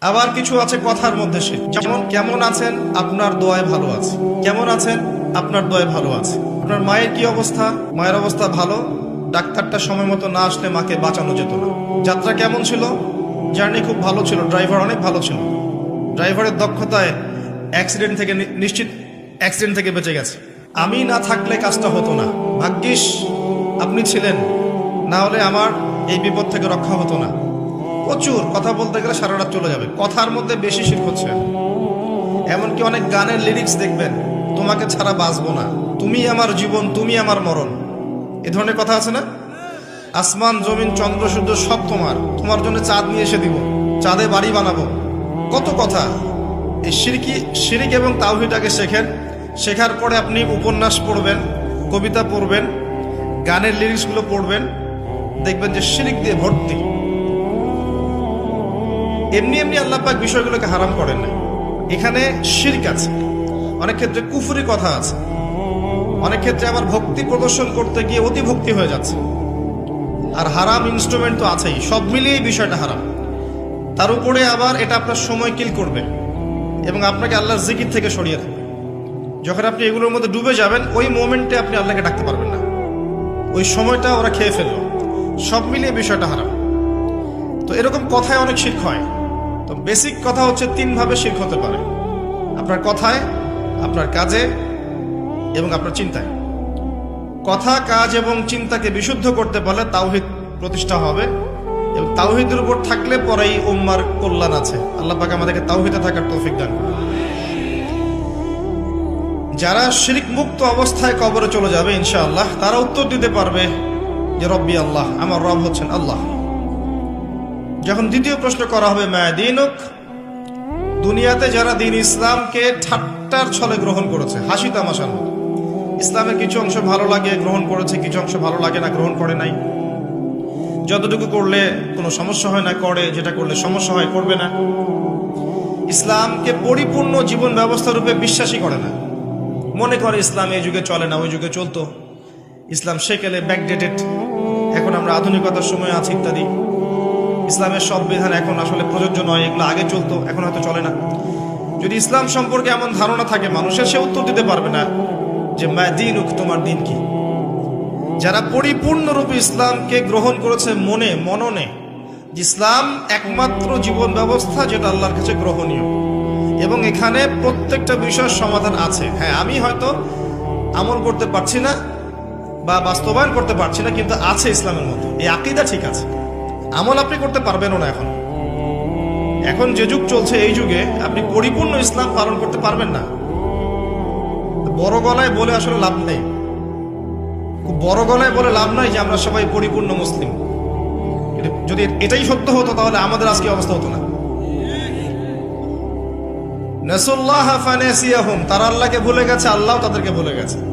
আবার কিছু আছে কথার মধ্যে সে। যেমন, কেমন আছেন? আপনার দোয়ায় ভালো আছে। কেমন আছেন? আপনার দোয়ায় ভালো আছে। আপনার মায়ের কি অবস্থা? মায়ের অবস্থা ভালো? ডাক্তারটা সময় মতো না আসলে মাকে বাঁচানো যেত না। যাত্রা কেমন ছিল? জার্নি খুব ভালো ছিল। ড্রাইভার অনেক ভালো ছিল। ড্রাইভারের দক্ষতায় অ্যাক্সিডেন্ট থেকে নিশ্চিত অ্যাক্সিডেন্ট থেকে বেঁচে গেছে। আমি না থাকলে কাজটা হতো না। ভাগ্যিস, আপনি ছিলেন। না হলে আমার এই বিপদ থেকে রক্ষা হতো না। প্রচুর কথা বলতে গেলে সারা রাত চলে যাবে। কথার মধ্যে বেশি শির হচ্ছে। এমনকি অনেক গানের লিরিক্স দেখবেন, তোমাকে ছাড়া বাঁচবো না। তুমি আমার জীবন, তুমি আমার মরণ। এ ধরনের কথা আছে না? আসমান, জমিন, চন্দ্র, সূর্য সব তোমার। তোমার জন্য চাঁদ নিয়ে এসে দিব। চাঁদে বাড়ি বানাবো। কত কথা। এই সিরকি, সিরিক এবং তাওহিটাকে শেখেন। শেখার পরে আপনি উপন্যাস পড়বেন, কবিতা পড়বেন, গানের লিরিক্সগুলো পড়বেন। দেখবেন যে শিরিক দিয়ে ভর্তি। এমনি এমনি আল্লাহ পাক বিষয়গুলোকে হারাম করেন না এখানে শিরক আছে। অনেক ক্ষেত্রে কুফুরি কথা আছে। অনেক ক্ষেত্রে আবার ভক্তি প্রদর্শন করতে গিয়ে অতি ভক্তি হয়ে যাচ্ছে। আর হারাম ইনস্ট্রুমেন্ট তো আছেই। সব মিলিয়ে বিষয়টা হারাম। তার উপরে আবার এটা আপনার সময় কিল করবে। এবং আপনাকে আল্লাহর জিকির থেকে সরিয়ে দেবে। যখন আপনি এগুলোর মধ্যে ডুবে যাবেন, ওই মোমেন্টে আপনি আল্লাহকে ডাকতে পারবেন না। ওই সময়টা ওরা খেয়ে ফেলল। সব মিলিয়ে বিষয়টা হারাম। তো এরকম কথায় অনেক শির্ক হয়। তো বেসিক কথা হচ্ছে তিনভাবে শির্ক হতে পারে। আপনার কথায়, আপনার কাজে এবং আপনার চিন্তায়। কথা, কাজ এবং চিন্তাকে বিশুদ্ধ করতে পারলে তাওহিদ প্রতিষ্ঠা হবে এবং তাওহিদের উপর থাকলে পরেই উম্মার কল্যাণ আছে। আল্লাহ পাক আমাদেরকে তাওহিদে থাকার তৌফিক দান। যারা শিরিক মুক্ত অবস্থায় কবরে চলে যাবে ইনশাআল্লাহ, তারা উত্তর দিতে পারবে যে রব্বি আল্লাহ, আমার রব হচ্ছেন আল্লাহ। যখন দ্বিতীয় প্রশ্ন করা হবে মায়াদিনুক দুনিয়াতে যারা দিন ইসলামকে ঠাট্টার ছলে গ্রহণ করেছে, হাসি তামাশার মতো। ইসলামের কিছু অংশ ভালো লাগে, গ্রহণ করেছে, কিছু অংশ ভালো লাগে না, গ্রহণ করে নাই। যতটুকু করলে কোনো সমস্যা হয় না, করে, যেটা করলে সমস্যা হয়, করবে না। ইসলামকে পরিপূর্ণ জীবন ব্যবস্থা রূপে বিশ্বাসই করে না। মনে করে, ইসলাম এই যুগে চলে না, ওই যুগে চলতো। ইসলাম সেকেলে ব্যাকডেটেড এখন আমরা আধুনিকতার সময় আছি ইত্যাদি। ইসলামের সব বিধান এখন আসলে প্রযোজ্য নয়, এগুলো আগে চলতো, এখন হয়তো চলে না। যদি ইসলাম সম্পর্কে এমন ধারণা থাকে, মানুষের সে উত্তর দিতে পারবে না যে, মা দিন তোমার দিন কি? যারা পরিপূর্ণরূপে ইসলামকে গ্রহণ করেছে মনে, মননে, ইসলাম একমাত্র জীবন ব্যবস্থা যেটা আল্লাহর কাছে গ্রহণীয়। এবং এখানে প্রত্যেকটা বিষয়ের সমাধান আছে। হ্যাঁ আমি হয়তো আমল করতে পারছি না বা বাস্তবায়ন করতে পারছি না, কিন্তু আছে ইসলামের মধ্যে। এই আকিদা ঠিক আছে। আমল আপনি করতে পারবেনও না এখন। এখন যে যুগ চলছে এই যুগে, আপনি পরিপূর্ণ ইসলাম পালন করতে পারবেন না। বড় গলায় বলে আসলে লাভ নেই। বড় গলায় বলে লাভ নাই যে আমরা সবাই পরিপূর্ণ মুসলিম। যদি এটাই সত্য হতো তাহলে আমাদের আজকে অবস্থা হতো না। তারা আল্লাহকে ভুলে গেছে, আল্লাহ তাদেরকে ভুলে গেছে।